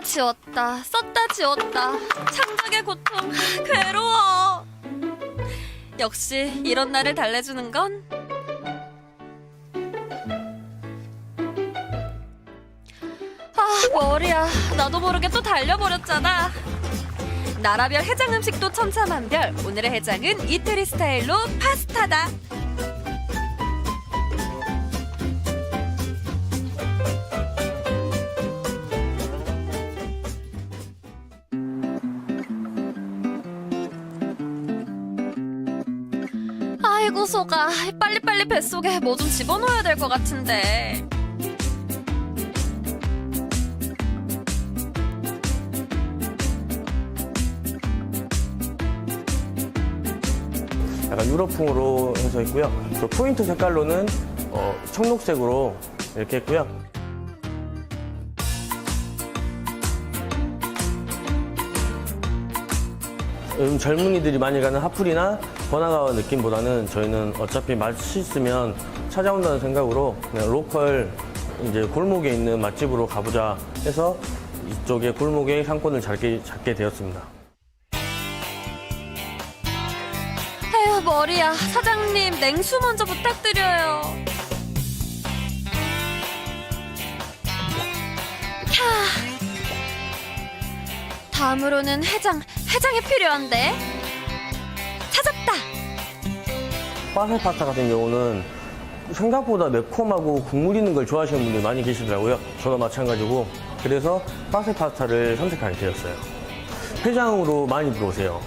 지웠다 썼다 지웠다 창작의 고통 괴로워 역시 이런 나를 달래주는 건 아, 머리야. 나도 모르게 또 달려버렸잖아. 나라별 해장 음식도 천차만별. 오늘의 해장은 이태리 스타일로 파스타다. 속아 빨리빨리 뱃속에 뭐 좀 집어넣어야 될 것 같은데 약간 유럽풍으로 해서 있고요. 그 포인트 색깔로는 어, 청록색으로 이렇게 했고요. 요즘 젊은이들이 많이 가는 핫플이나 번화가 느낌보다는 저희는 어차피 맛있으면 찾아온다는 생각으로 그냥 로컬 이제 골목에 있는 맛집으로 가보자 해서 이쪽에 골목에 상권을 잡게, 잡게 되었습니다. 아휴 머리야. 사장님 냉수 먼저 부탁드려요. 캬. 다음으로는 해장 해장이 필요한데 찾았다 파스타 같은 경우는 생각보다 매콤하고 국물 있는 걸 좋아하시는 분들이 많이 계시더라고요. 저도 마찬가지고. 그래서 파스타를 선택하게 되었어요. 회장으로 많이 들어오세요.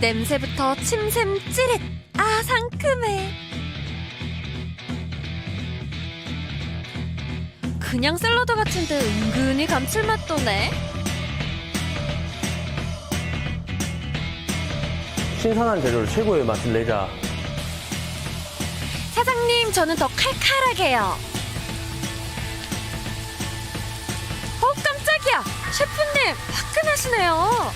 냄새부터 침샘 찌릿 아 상큼해 그냥 샐러드 같은데 은근히 감칠맛 도네 신선한 재료로 최고의 맛을 내자. 사장님, 저는 더 칼칼하게요. 어, 깜짝이야. 셰프님, 화끈하시네요.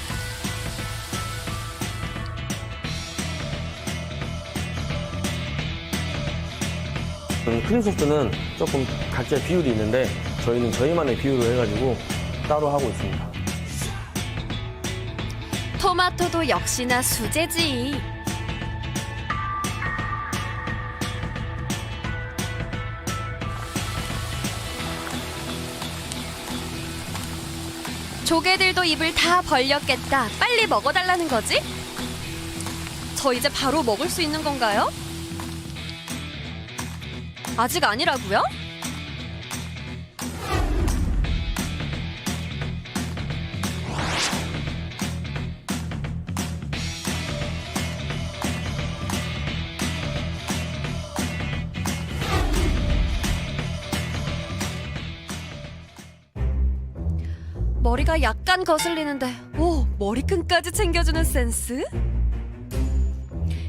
음, 크림 소스는 조금 각자의 비율이 있는데 저희는 저희만의 비율로 해가지고 따로 하고 있습니다. 토마토도 역시나 수제지. 조개들도 입을 다 벌렸겠다. 빨리 먹어달라는 거지? 저 이제 바로 먹을 수 있는 건가요? 아직 아니라고요? 머리가 약간 거슬리는데 오 머리끈까지 챙겨주는 센스?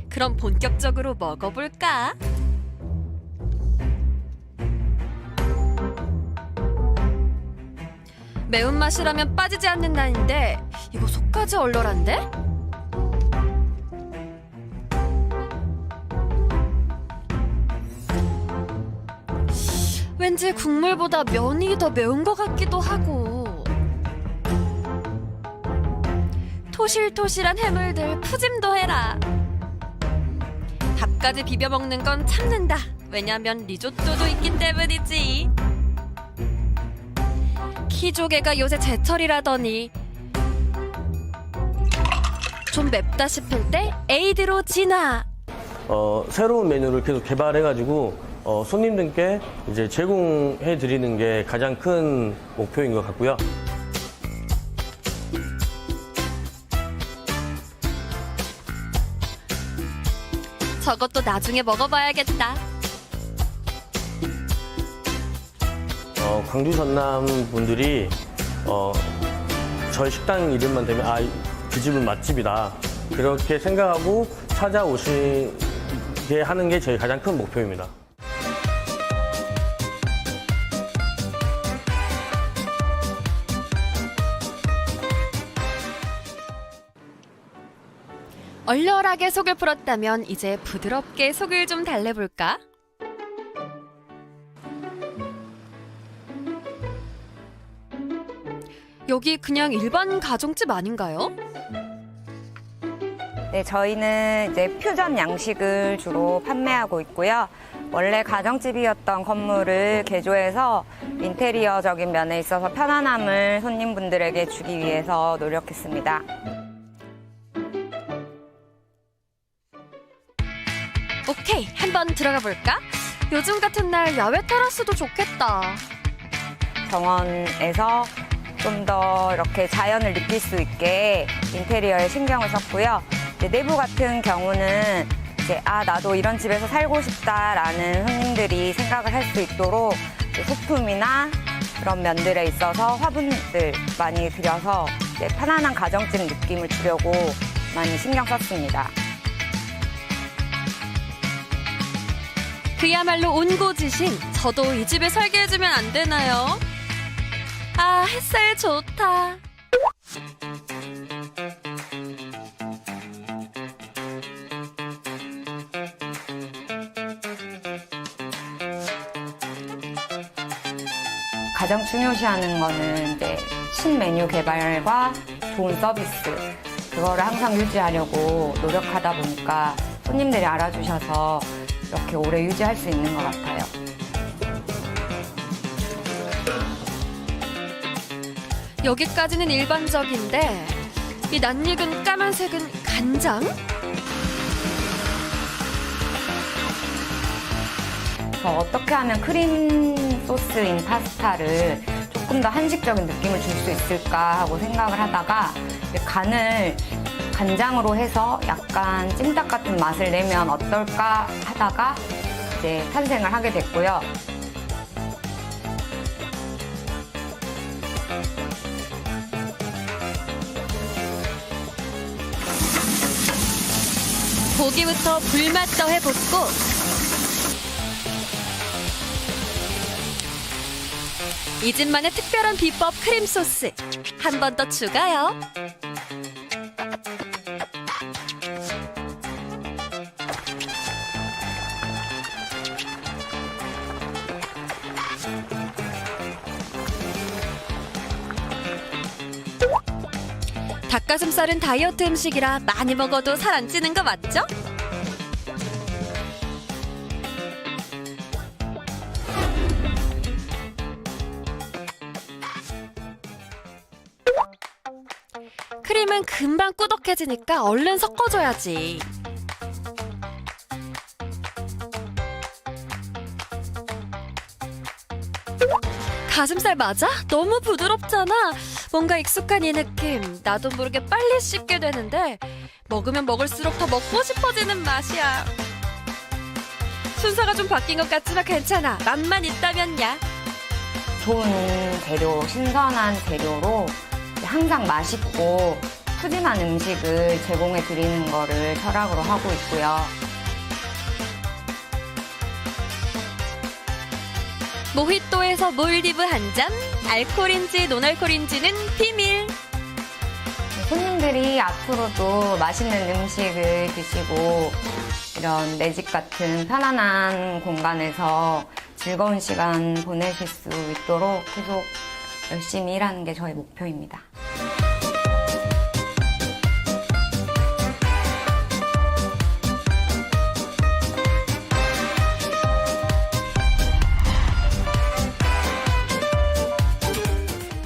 그럼 본격적으로 먹어볼까? 매운맛이라면 빠지지 않는다는데 이거 속까지 얼얼한데? 왠지 국물보다 면이 더 매운 것 같기도 하고. 토실토실한 해물들 푸짐도 해라. 밥까지 비벼 먹는 건 참는다. 왜냐면 리조또도 있기 때문이지 키조개가 요새 제철이라더니 좀 맵다 싶을 때 에이드로 진화 어, 새로운 메뉴를 계속 개발해가지고 어, 손님들께 이제 제공해 드리는 게 가장 큰 목표인 것 같고요. 저것도 나중에 먹어봐야겠다 어, 광주 전남 분들이 어, 저희 식당 이름만 되면 아, 그 집은 맛집이다. 그렇게 생각하고 찾아오시게 하는 게 저희 가장 큰 목표입니다. 얼얼하게 속을 풀었다면 이제 부드럽게 속을 좀 달래볼까? 여기 그냥 일반 가정집 아닌가요? 네, 저희는 이제 퓨전 양식을 주로 판매하고 있고요. 원래 가정집이었던 건물을 개조해서 인테리어적인 면에 있어서 편안함을 손님분들에게 주기 위해서 노력했습니다. 오케이, 한번 들어가 볼까? 요즘 같은 날 야외 테라스도 좋겠다. 정원에서 좀 더 이렇게 자연을 느낄 수 있게 인테리어에 신경을 썼고요. 내부 같은 경우는 이제 아 나도 이런 집에서 살고 싶다라는 손님들이 생각을 할 수 있도록 소품이나 그런 면들에 있어서 화분들 많이 들여서 편안한 가정집 느낌을 주려고 많이 신경 썼습니다. 그야말로 온고지신 저도 이 집에 살게 해주면 안 되나요? 아 햇살 좋다. 가장 중요시하는 거는 이제 신메뉴 개발과 좋은 서비스 그거를 항상 유지하려고 노력하다 보니까 손님들이 알아주셔서 이렇게 오래 유지할 수 있는 것 같아요. 여기까지는 일반적인데 이 낯익은 까만색은 간장? 어떻게 하면 크림 소스인 파스타를 조금 더 한식적인 느낌을 줄 수 있을까 하고 생각을 하다가 간을 간장으로 해서 약간 찜닭 같은 맛을 내면 어떨까 하다가 이제 탄생을 하게 됐고요. 고기부터 불맛 더해 볶고 이 집만의 특별한 비법 크림 소스 한 번 더 추가요. 닭가슴살은 다이어트 음식이라 많이 먹어도 살 안 찌는 거 맞죠? 크림은 금방 꾸덕해지니까 얼른 섞어줘야지. 가슴살 맞아? 너무 부드럽잖아. 뭔가 익숙한 이 느낌. 나도 모르게 빨리 씹게 되는데 먹으면 먹을수록 더 먹고 싶어지는 맛이야. 순서가 좀 바뀐 것 같지만 괜찮아. 맛만 있다면야. 좋은 재료, 신선한 재료로 항상 맛있고 푸짐한 음식을 제공해 드리는 거를 철학으로 하고 있고요. 모히또에서 몰디브 한 잔. 알코올인지 노알코올인지는 비밀. 손님들이 앞으로도 맛있는 음식을 드시고 이런 내 집 같은 편안한 공간에서 즐거운 시간 보내실 수 있도록 계속 열심히 일하는 게 저희 목표입니다.